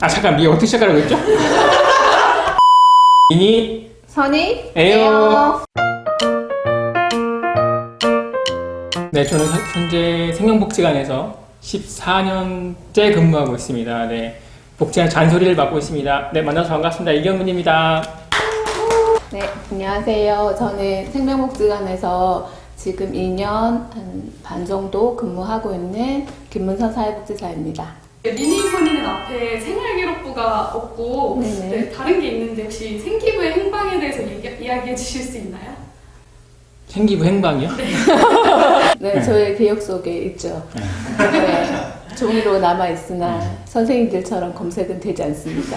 아 잠깐 이게 어떻게 시작하라고 했죠? 미니 선이 에어. 네 저는 현- 현재 생명복지관에서 14년째 근무하고 있습니다. 네 복지관 잔소리를 맡고 있습니다. 네 만나서 반갑습니다. 이경민입니다. 네, 안녕하세요. 저는 생명복지관에서 지금 2년 한 반 정도 근무하고 있는 김문선 사회복지사입니다. 미니 선이는 앞에 생활기록부가 없고 네네. 네, 다른 게 있는데 혹시 생기부의 행방에 대해서 얘기, 이야기해 주실 수 있나요? 생기부 행방이요? 네, 네. 저의 기억 속에 있죠. 네, 종이로 남아 있으나 선생님들처럼 검색은 되지 않습니다.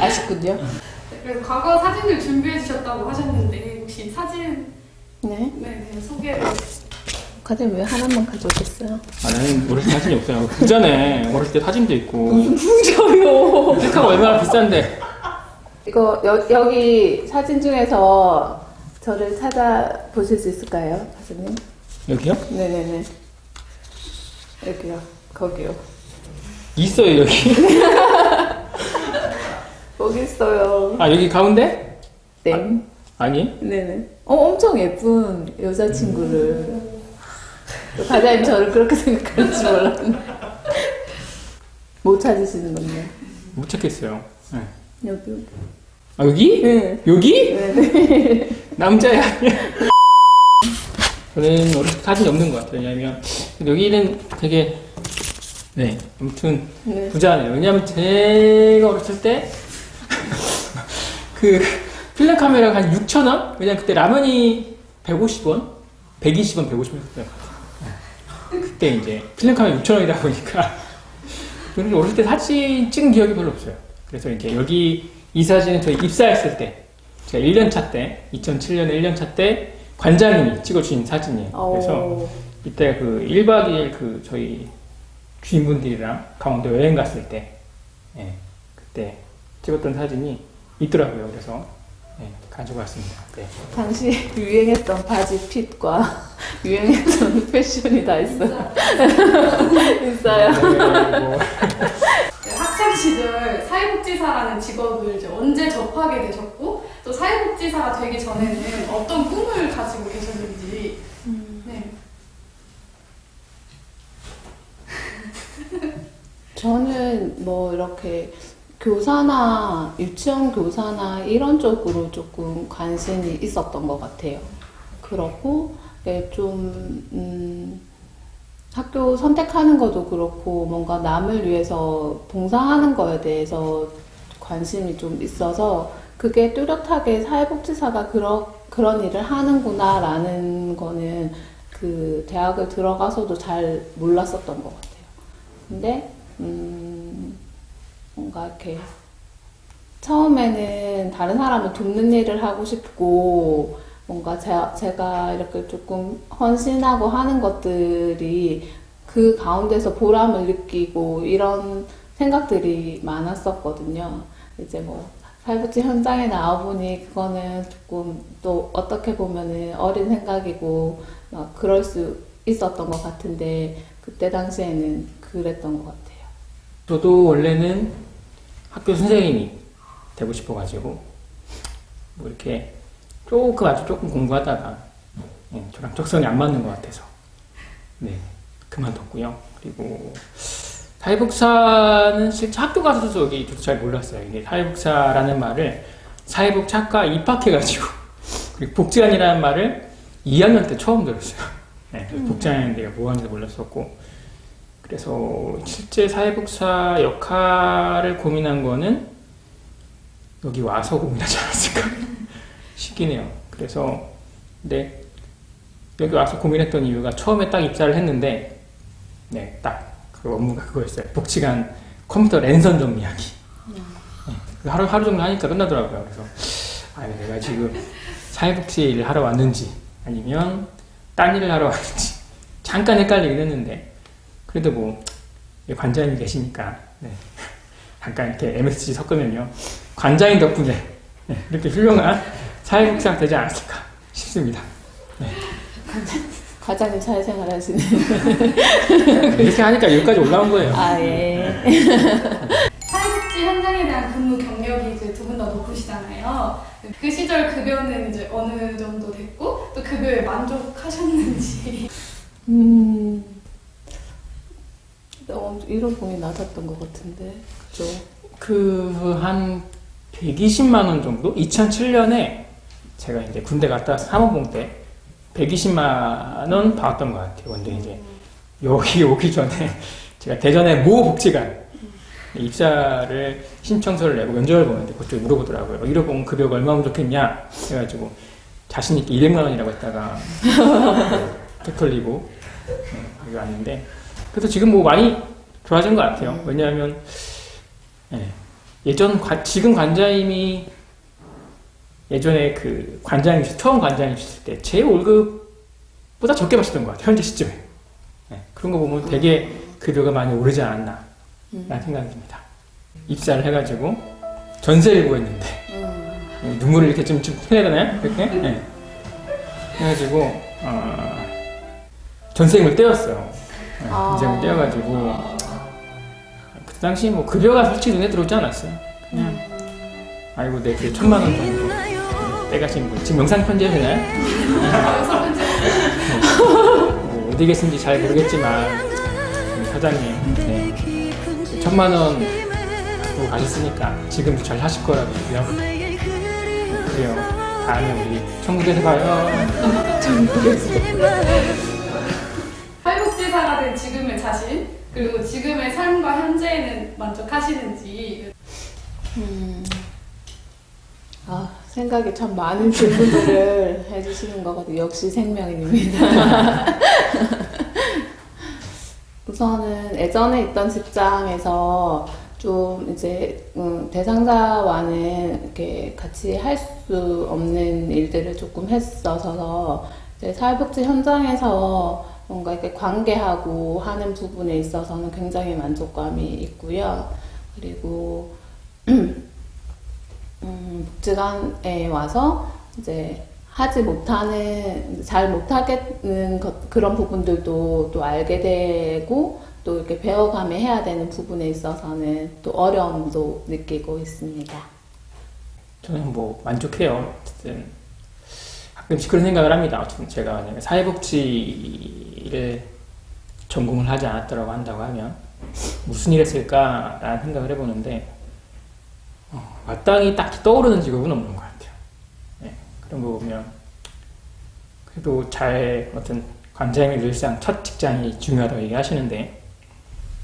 아쉽군요. 네, 그래서 과거 사진을 준비해 주셨다고 하셨는데 혹시 사진 네. 네, 네, 소개를 과장 왜 하나만 가져오셨어요? 아 나는 어릴 때 사진이 없어요. 부자네. 어릴 때 사진도 있고. 부자요. 셀카가 얼마나 비싼데. 이거 여, 여기 사진 중에서 저를 찾아보실 수 있을까요, 과장님? 여기요? 네네네. 여기요. 거기요. 있어요 여기. 거기 있어요. 아 여기 가운데? 네. 아니? 네네. 어, 엄청 예쁜 여자친구를. 과장님 저를 그렇게 생각할 줄 몰랐네. 못 찾으시는 건데. 못 찾겠어요. 네. 여기. 아 여기? 네. 여기? 네네. 남자야. 저는 어릴 때 사진이 없는 것 같아요. 왜냐면 여기는 되게 네 아무튼 네. 부자네요. 왜냐면 제가 어렸을 때 그 필름 카메라가 한 6천 원? 왜냐면 그때 라면이 150원, 120원, 150원이었던 것 같아요. 네. 그때 이제 필름 카메라 6천 원이다 보니까 저는 어렸을 때 사진 찍은 기억이 별로 없어요. 그래서 이제 여기 이 사진은 저희 입사했을 때 제가 1년차 때 2007년에 1년차 때 관장님이 찍어주신 사진이에요. 그래서 어, 이때 그 1박 2일 그 저희 주인분들이랑 강원도 여행 갔을 때, 예, 그때 찍었던 사진이 있더라고요. 그래서, 예, 가지고 왔습니다. 네. 당시 유행했던 바지 핏과 유행했던 패션이 다 있어요. 있어요. 네, 뭐, 네, 학창 시절 사회복지사라는 직업을 이제 언제 접하게 되셨고 또 사회복지사가 되기 전에는 어떤 꿈을 가지고 계셨는지 네. 저는 뭐 이렇게 교사나 유치원 교사나 이런 쪽으로 조금 관심이 있었던 것 같아요. 그렇고 네, 좀 음, 학교 선택하는 것도 그렇고 뭔가 남을 위해서 봉사하는 거에 대해서 관심이 좀 있어서 그게 뚜렷하게 사회복지사가 그러, 그런 일을 하는구나라는 거는 그 대학을 들어가서도 잘 몰랐었던 것 같아요. 근데 음, 뭔가 이렇게 처음에는 다른 사람을 돕는 일을 하고 싶고 뭔가 제, 제가 이렇게 조금 헌신하고 하는 것들이 그 가운데서 보람을 느끼고 이런 생각들이 많았었거든요. 이제 뭐 사회복지 현장에 나와보니 그거는 조금 또 어떻게 보면은 어린 생각이고 막 그럴 수 있었던 것 같은데 그때 당시에는 그랬던 것 같아요. 저도 원래는 학교 선생님이 되고 싶어가지고, 뭐 이렇게 조금 아주 조금 공부하다가, 예, 저랑 적성이 안 맞는 것 같아서, 네, 그만뒀고요. 그리고, 사회복사는 실제 학교 가서도 여기 저도 잘 몰랐어요. 이게 사회복사라는 말을 사회복착과 입학해가지고 그리고 복지관이라는 말을 2학년 때 처음 들었어요. 네, 복지관이 내가 뭐 하는지 몰랐었고 그래서 실제 사회복사 역할을 고민한 거는 여기 와서 고민하지 않았을까 싶긴 해요. 그래서 근데 여기 와서 고민했던 이유가 처음에 딱 입사를 했는데 네, 딱 그 업무가 그거였어요. 복지관 컴퓨터 랜선 정리하기. 네, 그 하루 하루 정도 하니까 끝나더라고요. 그래서 아 내가 지금 사회복지 일을 하러 왔는지 아니면 딴 일을 하러 왔는지 잠깐 헷갈리긴 했는데 그래도 뭐 여기 관장님이 계시니까 네, 잠깐 이렇게 MSG 섞으면요 관장님 덕분에 네, 이렇게 훌륭한 사회복지가 되지 않았을까 싶습니다. 과장님 사회생활 하시는 이렇게 하니까 여기까지 올라온 거예요. 아 예. 사회복지 현장에 대한 근무 경력이 이제 두 분 다 높으시잖아요. 그 시절 급여는 이제 어느 정도 됐고 또 급여에 만족하셨는지. 음, 어, 이런 고민 낮았던 것 같은데, 그죠? 그한 120만 원 정도? 2007년에 제가 이제 군대 갔다 사모봉 때 120만 원 받았던 것 같아요. 근데 이제 여기 오기 전에 제가 대전의 모 복지관 입사를 신청서를 내고 면접을 보는데 그쪽에 물어보더라고요. 이러고 급여가 얼마면 좋겠냐? 해가지고 자신있게 200만 원이라고 했다가 턱 털리고 네, 여기 왔는데 그래서 지금 뭐 많이 좋아진 것 같아요. 왜냐하면 예, 관- 지금 관장님이 예전에 그 관장님 처음 관장님이셨을 때 제 월급보다 적게 받았던 것 같아요. 현재 시점에 예, 그런 거 보면 되게 급여가 많이 오르지 않았나 음. 라는 생각이 듭니다. 입사를 해가지고 전세를 구했는데 음, 눈물을 이렇게 좀, 좀 해야 되나요? 이렇게? 네. 해가지고, 어, 전세금을 떼었어요. 네, 아. 전세금을 떼어가지고, 그때 당시 뭐 급여가 솔직히 눈에 들어오지 않았어요. 그냥, 아이고, 내 그 천만 원 정도 떼가신 분. 지금 영상 편지해 되나요? 여기서 편집 뭐 어디 계신지 잘 모르겠지만, 우리 사장님, 네. 그 천만 원 갖고 가셨으니까 지금도 잘 하실 거라고 믿고요. 그래요. 다음에 우리 천국에서 봐요. 된 지금의 자신 그리고 지금의 삶과 현재에는 만족하시는지 음. 아, 생각이 참 많은 질문들을 해주시는 것 같아요. 역시 생명인입니다. 우선은 예전에 있던 직장에서 좀 이제 음, 대상자와는 이렇게 같이 할 수 없는 일들을 조금 했어서 이제 사회복지 현장에서 뭔가 이렇게 관계하고 하는 부분에 있어서는 굉장히 만족감이 있고요. 그리고 음, 복지관에 와서 이제 하지 못하는 잘 못하겠는 것, 그런 부분들도 또 알게 되고 또 이렇게 배워가며 해야 되는 부분에 있어서는 또 어려움도 느끼고 있습니다. 저는 뭐 만족해요. 어쨌든 가끔씩 그런 생각을 합니다. 제가 사회복지 를 전공을 하지 않았더라고 한다고 하면 무슨 일 했을까라는 생각을 해보는데 어, 마땅히 딱히 떠오르는 직업은 없는 것 같아요. 네, 그런 거 보면 그래도 잘 어떤 관장님이 늘상 첫 직장이 중요하다고 얘기하시는데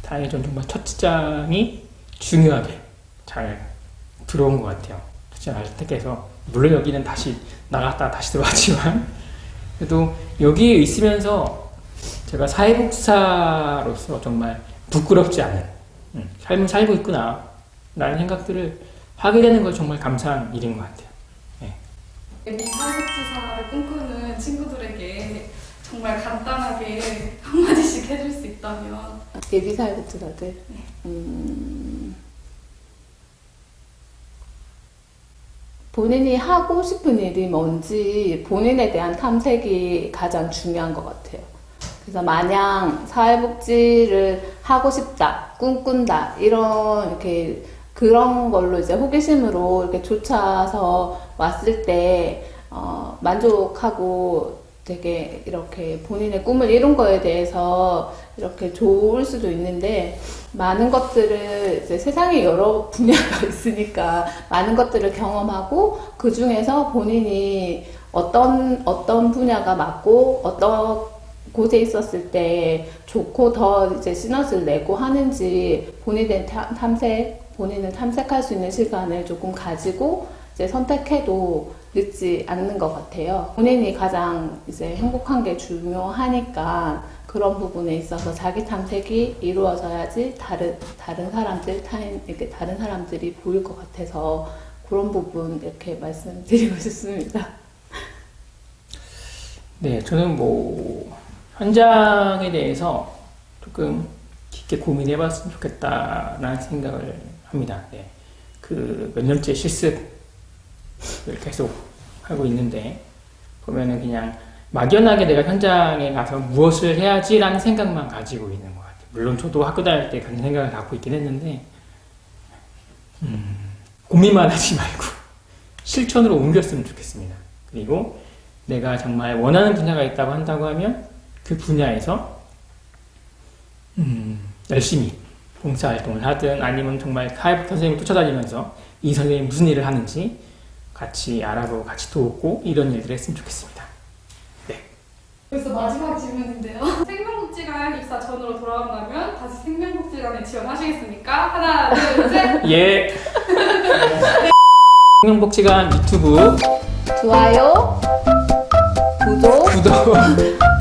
다행히 전 정말 첫 직장이 중요하게 잘 들어온 것 같아요. 잘 택해서 물론 여기는 다시 나갔다 다시 들어왔지만 그래도 여기에 있으면서 제가 사회복사로서 정말 부끄럽지 않은 음, 삶을 살고 있구나 라는 생각들을 하게 되는 건 정말 감사한 일인 것 같아요. 미 사회복지사를 꿈꾸는 친구들에게 정말 간단하게 한마디씩 해줄 수 있다면 예비 사회복지사들. 음, 본인이 하고 싶은 일이 뭔지 본인에 대한 탐색이 가장 중요한 것 같아요. 그래서 마냥 사회복지를 하고 싶다, 꿈꾼다, 이런, 이렇게, 그런 걸로 이제 호기심으로 이렇게 쫓아서 왔을 때, 어, 만족하고 되게 이렇게 본인의 꿈을 이룬 거에 대해서 이렇게 좋을 수도 있는데, 많은 것들을 이제 세상에 여러 분야가 있으니까 많은 것들을 경험하고 그 중에서 본인이 어떤, 어떤 분야가 맞고 어떤 곳에 있었을 때 좋고 더 이제 시너지를 내고 하는지 본인의 탐- 탐색, 본인을 탐색할 수 있는 시간을 조금 가지고 이제 선택해도 늦지 않는 것 같아요. 본인이 가장 이제 행복한 게 중요하니까 그런 부분에 있어서 자기 탐색이 이루어져야지 다른 다른 사람들 타인 이렇게 다른 사람들이 보일 것 같아서 그런 부분 이렇게 말씀드리고 싶습니다. 네, 저는 뭐 현장에 대해서 조금 깊게 고민해 봤으면 좋겠다라는 생각을 합니다. 네, 그몇 년째 실습을 계속 하고 있는데 보면은 그냥 막연하게 내가 현장에 가서 무엇을 해야지라는 생각만 가지고 있는 것 같아요. 물론 저도 학교 다닐 때 그런 생각을 갖고 있긴 했는데 음, 고민만 하지 말고 실천으로 옮겼으면 좋겠습니다. 그리고 내가 정말 원하는 분야가 있다고 한다고 하면 그 분야에서 음, 열심히 봉사활동을 하든 아니면 정말 사회복 선생님을 쫓아다니면서 이 선생님이 무슨 일을 하는지 같이 알아보고 같이 돕고 이런 일들을 했으면 좋겠습니다. 그래서 마지막 질문인데요. 생명복지관 입사 전으로 돌아온다면 다시 생명복지관에 지원하시겠습니까? 하나, 둘, 셋. 예. 생명복지관 유튜브 좋아요, 구독, 구독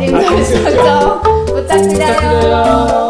알림 설정 부탁드려요. 부탁드려요.